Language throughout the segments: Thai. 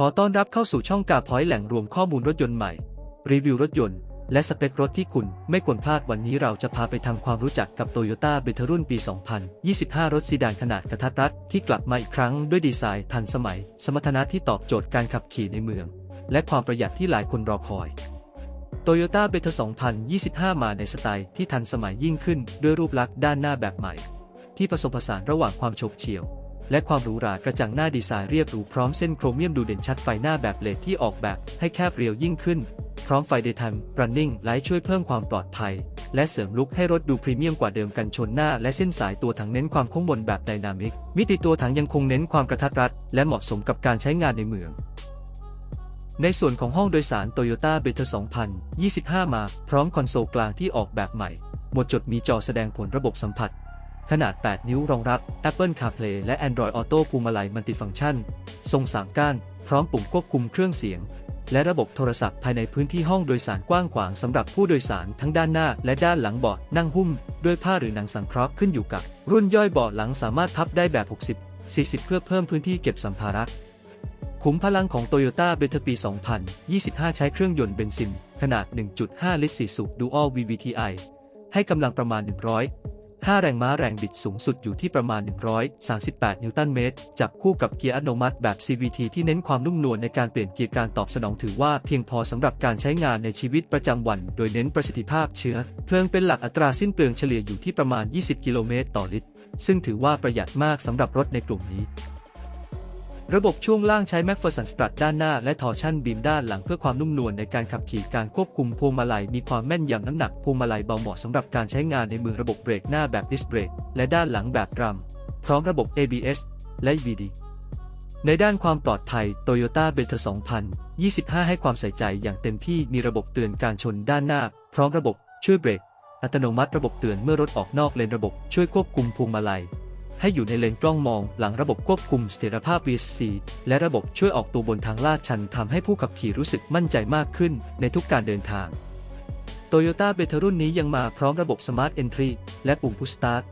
ขอต้อนรับเข้าสู่ช่องกาพอยต์แหล่งรวมข้อมูลรถยนต์ใหม่ รีวิวรถยนต์ และสเปครถที่คุณไม่ควรพลาดวันนี้เราจะพาไปทำความรู้จักกับ Toyota b e t รุ่นปี 2025 รถซีดานขนาดกระทัดรัดที่กลับมาอีกครั้งด้วยดีไซน์ทันสมัย สมรรถนะที่ตอบโจทย์การขับขี่ในเมือง และความประหยัดที่หลายคนรอคอย Toyota b e t 2025 มาในสไตล์ที่ทันสมัยยิ่งขึ้นด้วยรูปลักษณ์ด้านหน้าแบบใหม่ ที่ผสมผสานระหว่างความโฉบเฉี่ยว และความหรูหรากระจังหน้าดีไซน์เรียบหรูพร้อมเส้นโครเมียมดูเด่นชัดไฟหน้าแบบเลดที่ออกแบบให้แคบเรียวยิ่งขึ้น พร้อมไฟ Daytime Running Light ช่วยเพิ่มความปลอดภัย และเสริมลุคให้รถดูพรีเมียมกว่าเดิมกันชนหน้า และเส้นสายตัวถังเน้นความโค้งบนแบบไดนามิก มิติตัวถังยังคงเน้นความกระทัดรัด และเหมาะสมกับการใช้งานในเมืองในส่วนของห้องโดยสาร Toyota b e t 2025 มา พร้อมคอนโซลกลางที่ออกแบบใหม่ หมดจดมีจอแสดงผลระบบสัมผัส ขนาด 8 นิ้วรองรับ Apple CarPlay และ Android Auto ภูมิมาลัยมัลติฟังก์ชัน ทรง3ก้าน พร้อมปุ่มควบคุมเครื่องเสียง และระบบโทรศัพท์ภายในพื้นที่ห้องโดยสารกว้างขวางสำหรับผู้โดยสารทั้งด้านหน้าและด้านหลังเบาะนั่งหุ้ม ด้วยผ้าหรือหนังสังเคราะห์ขึ้นอยู่กับ รุ่นย่อยเบาะหลังสามารถพับได้แบบ 60 40 เพื่อเพิ่มพื้นที่เก็บสัมภาระขุมพลังของ Toyota b e t ปี 2025 ใช้เครื่องยนต์เบนซิน ขนาด 1.5 ลิตร4สูบ Dual VVTi ให้กำลังประมาณ 100 5 แรงม้าแรงบิดสูงสุดอยู่ที่ประมาณ 138 นิวตันเมตร จับคู่กับเกียร์อัตโนมัติแบบ CVT ที่เน้นความนุ่มนวลในการเปลี่ยนเกียร์การตอบสนองถือว่าเพียงพอสำหรับการใช้งานในชีวิตประจำวัน โดยเน้นประสิทธิภาพเชื้อเพลิงเป็นหลักอัตราสิ้นเปลืองเฉลี่ยอยู่ที่ประมาณ 20 กิโลเมตรต่อลิตร ซึ่งถือว่าประหยัดมากสำหรับรถในกลุ่มนี้ ระบบช่วงล่างใช้ m c p h e r s o n Strut ด้านหน้าและ Torsion Beam ด้านหลังเพื่อความนุ่มนวลในการขับขี่การควบคุมพวงมาลัยมีความแม่นยำน้ำหนักพวงมาลัยเบาเหมาะสำหรับการใช้งานในมือระบบเบรกหน้าแบบ Disc Brake และด้านหลังแบบดรัม พร้อมระบบ ABS และ EBD ในด้านความปลอดภัย Toyota b e t 2025 ให้ความใส่ใจอย่างเต็มที่มีระบบเตือนการชนด้านหน้า พร้อมระบบช่วยเบรกอัตโนมัติระบบเตือนเมื่อรถออกนอกเลนระบบช่วยควบคุมพวงมาลัย ให้อยู่ในเลนกล้องมองหลังระบบควบคุมเสถียรภาพ VSC และระบบช่วยออกตัวบนทางลาดชันทำให้ผู้ขับขี่รู้สึกมั่นใจมากขึ้นในทุกการเดินทาง Toyota b e t รุ่นนี้ยังมาพร้อมระบบ Smart Entry และปุ่ม Push Start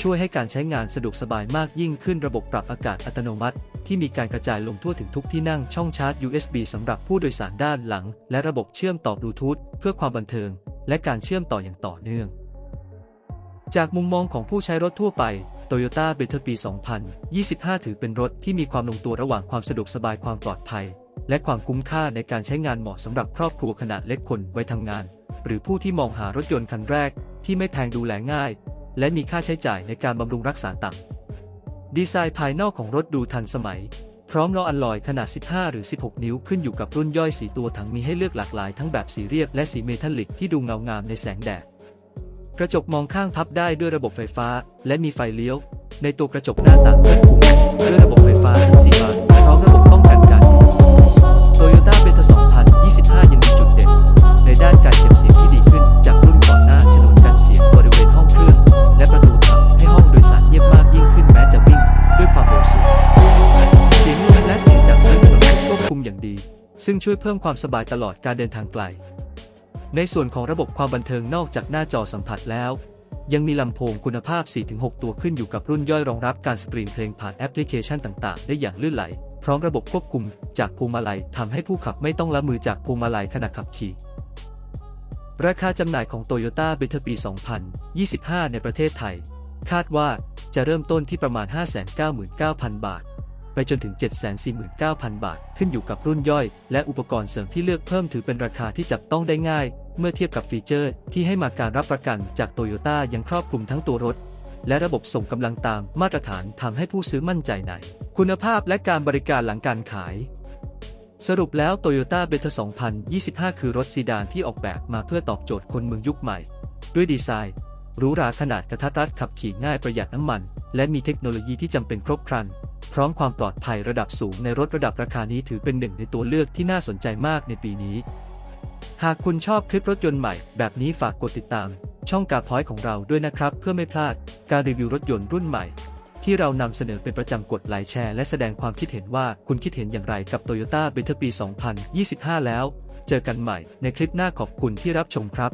ช่วยให้การใช้งานสะดวกสบายมากยิ่งขึ้นระบบปรับอากาศอัตโนมัติ ที่มีการกระจายลงทั่วถึงทุกที่นั่งช่องชาร์จ USB สำหรับผู้โดยสารด้านหลัง และระบบเชื่อมต่อบลูทูธเพื่อความบันเทิง และการเชื่อมต่ออย่างต่อเนื่อง จากมุมมองของผู้ใช้รถทั่วไป Toyota b e t ปี 2025 ถือเป็นรถที่มีความลงตัวระหว่างความสะดวกสบายความปลอดภัย และความคุ้มค่าในการใช้งานเหมาะสำหรับครอบครัวขนาดเล็กคนไว้ทำงาน หรือผู้ที่มองหารถยนต์คันแรกที่ไม่แพงดูแลง่าย และมีค่าใช้จ่ายในการบำรุงรักษาต่ำดีไซน์ภายนอกของรถดูทันสมัย พร้อมล้ออัลลอยขนาด 15 หรือ 16 นิ้วขึ้นอยู่กับรุ่นย่อยสีตัวถังมีให้เลือกหลากหลายทั้งแบบสีเรียบและสีเมทัลลิกที่ดูเงางามในแสงแดด กระจกมองข้างพับได้ด้วยระบบไฟฟ้า และมีไฟเลี้ยว ในตัวกระจกหน้าต่างเลื่อนปุ่มด้วยระบบไฟฟ้าทั้ง4บานพร้อมระบบป้องกันการโตโยต้าเบท2025 ยังมีจุดเด่น ในด้านการเก็บเสียงที่ดีขึ้นจากรุ่นก่อนหน้าฉนวนกันเสียงบริเวณห้องเครื่อง และประตูทำให้ห้องโดยสารเงียบมากยิ่งขึ้นแม้จะวิ่งด้วยความเร็วสูงเสียงลมและเสียงจากเครื่องยนต์ควบคุมอย่างดี ซึ่งช่วยเพิ่มความสบายตลอดการเดินทางไกล ในส่วนของระบบความบันเทิงนอกจากหน้าจอสัมผัสแล้ว ยังมีลำโพงคุณภาพ 4-6 ตัวขึ้นอยู่กับรุ่นย่อยรองรับการสตรีมเพลงผ่านแอปพลิเคชันต่างๆ ได้อย่างลื่นไหล พร้อมระบบควบคุมจากพวงมาลัยทำให้ผู้ขับไม่ต้องละมือจากพวงมาลัยขณะขับขี่ ราคาจำหน่ายของ Toyota b e t ปี 2025 ในประเทศไทย คาดว่าจะเริ่มต้นที่ประมาณ 599,000 บาท ไปจนถึง 749,000 บาท ขึ้นอยู่กับรุ่นย่อย และอุปกรณ์เสริมที่เลือกเพิ่มถือเป็นราคาที่จับต้องได้ง่าย เมื่อเทียบกับฟีเจอร์ที่ให้มาการรับประกันจากโตโยต้ายังครอบคลุมทั้งตัวรถ และระบบส่งกำลังตามมาตรฐานทำให้ผู้ซื้อมั่นใจใน คุณภาพและการบริการหลังการขายสรุปแล้ว Toyota b e t 2025 คือรถซีดานที่ออกแบบมาเพื่อตอบโจทย์คนเมืองยุคใหม่ ด้วยดีไซน์ รูหราขนาดกระทัดรัดขับขี่ง่ายประหยัดน้ำมัน และมีเทคโนโลยีที่จำเป็นครบครัน พร้อมความปลอดภัยระดับสูงในรถระดับราคานี้ถือเป็นหนึ่งในตัวเลือกที่น่าสนใจมากในปีนี้ หากคุณชอบคลิปรถยนต์ใหม่แบบนี้ฝากกดติดตาม ช่องกาพอยต์ของเราด้วยนะครับ เพื่อไม่พลาดการรีวิวรถยนต์รุ่นใหม่ ที่เรานำเสนอเป็นประจำกดไลค์แชร์และแสดงความคิดเห็นว่าคุณคิดเห็นอย่างไรกับ Toyota b e t ปี 2025 แล้ว เจอกันใหม่ในคลิปหน้าขอบคุณที่รับชมครับ